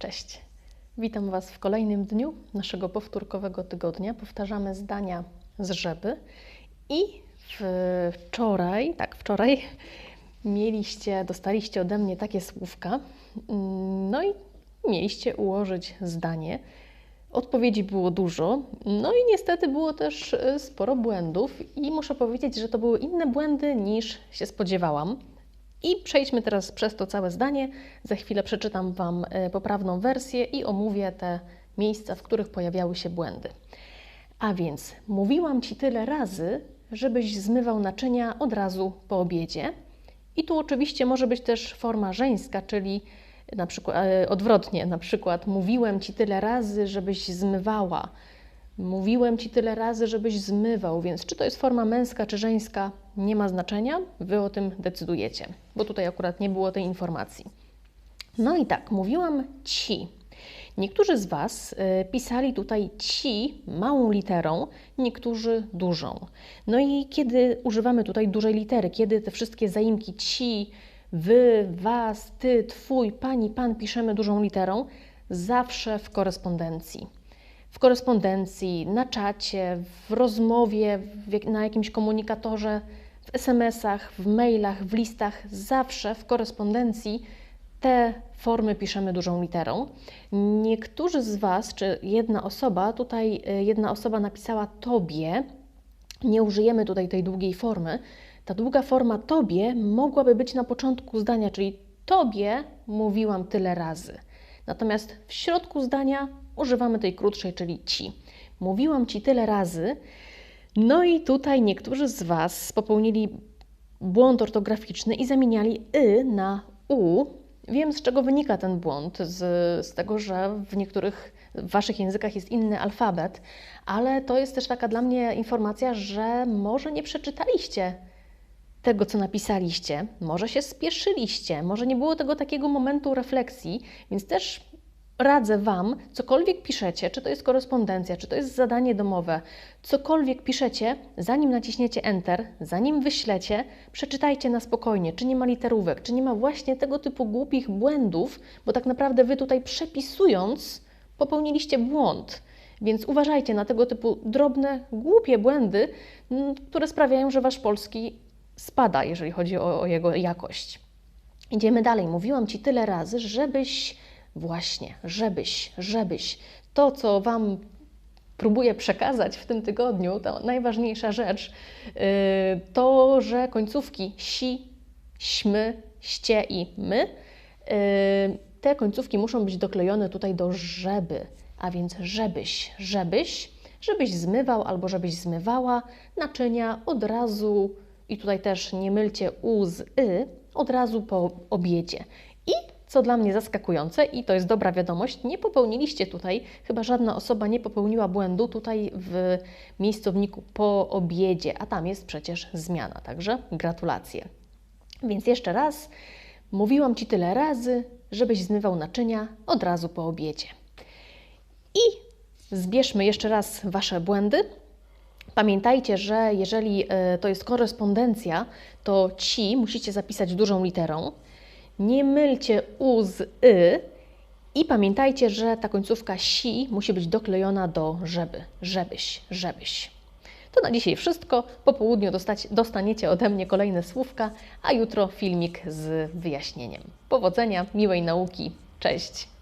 Cześć. Witam Was w kolejnym dniu naszego powtórkowego tygodnia. Powtarzamy zdania z żeby i wczoraj, tak, wczoraj mieliście, dostaliście ode mnie takie słówka, no i mieliście ułożyć zdanie. Odpowiedzi było dużo, no i niestety było też e, sporo błędów, i muszę powiedzieć, że to były inne błędy niż się spodziewałam. I przejdźmy teraz przez to całe zdanie. Za chwilę przeczytam Wam e, poprawną wersję i omówię te miejsca, w których pojawiały się błędy. A więc mówiłam Ci tyle razy, żebyś zmywał naczynia od razu po obiedzie. I tu oczywiście może być też forma żeńska, czyli na przykład e, odwrotnie, na przykład mówiłem Ci tyle razy, żebyś zmywała. Mówiłem Ci tyle razy, żebyś zmywał, więc czy to jest forma męska czy żeńska, nie ma znaczenia, Wy o tym decydujecie, bo tutaj akurat nie było tej informacji. No i tak, mówiłam Ci. Niektórzy z Was y, pisali tutaj ci małą literą, niektórzy dużą. No i kiedy używamy tutaj dużej litery, kiedy te wszystkie zaimki ci, wy, was, ty, twój, pani, pan piszemy dużą literą, zawsze w korespondencji w korespondencji, na czacie, w rozmowie, w, na jakimś komunikatorze, w SMS-ach, w mailach, w listach, zawsze w korespondencji te formy piszemy dużą literą. Niektórzy z Was, czy jedna osoba, tutaj y, jedna osoba napisała Tobie, nie użyjemy tutaj tej długiej formy. Ta długa forma Tobie mogłaby być na początku zdania, czyli Tobie mówiłam tyle razy. Natomiast w środku zdania używamy tej krótszej, czyli ci. Mówiłam ci tyle razy. No i tutaj niektórzy z Was popełnili błąd ortograficzny i zamieniali y na u. Wiem, z czego wynika ten błąd, z, z tego, że w niektórych w Waszych językach jest inny alfabet, ale to jest też taka dla mnie informacja, że może nie przeczytaliście tego, co napisaliście, może się spieszyliście, może nie było tego takiego momentu refleksji, więc też radzę Wam, cokolwiek piszecie, czy to jest korespondencja, czy to jest zadanie domowe, cokolwiek piszecie, zanim naciśniecie Enter, zanim wyślecie, przeczytajcie na spokojnie, czy nie ma literówek, czy nie ma właśnie tego typu głupich błędów, bo tak naprawdę Wy tutaj przepisując popełniliście błąd. Więc uważajcie na tego typu drobne, głupie błędy, które sprawiają, że Wasz polski spada, jeżeli chodzi o, o jego jakość. Idziemy dalej. Mówiłam Ci tyle razy, żebyś Właśnie, żebyś, żebyś. To, co Wam próbuję przekazać w tym tygodniu, to najważniejsza rzecz, yy, to, że końcówki si, śmy, ście i my, yy, te końcówki muszą być doklejone tutaj do żeby, a więc żebyś, żebyś, żebyś zmywał albo żebyś zmywała naczynia od razu, i tutaj też nie mylcie u z y, od razu po obiedzie. I co dla mnie zaskakujące i to jest dobra wiadomość, nie popełniliście tutaj, chyba żadna osoba nie popełniła błędu tutaj w miejscowniku po obiedzie, a tam jest przecież zmiana, także gratulacje. Więc jeszcze raz, mówiłam Ci tyle razy, żebyś zmywał naczynia od razu po obiedzie. I zbierzmy jeszcze raz Wasze błędy. Pamiętajcie, że jeżeli e, to jest korespondencja, to ci musicie zapisać dużą literą. Nie mylcie u z y i pamiętajcie, że ta końcówka si musi być doklejona do żeby, żebyś, żebyś. To na dzisiaj wszystko. Po południu dostać, dostaniecie ode mnie kolejne słówka, a jutro filmik z wyjaśnieniem. Powodzenia, miłej nauki. Cześć!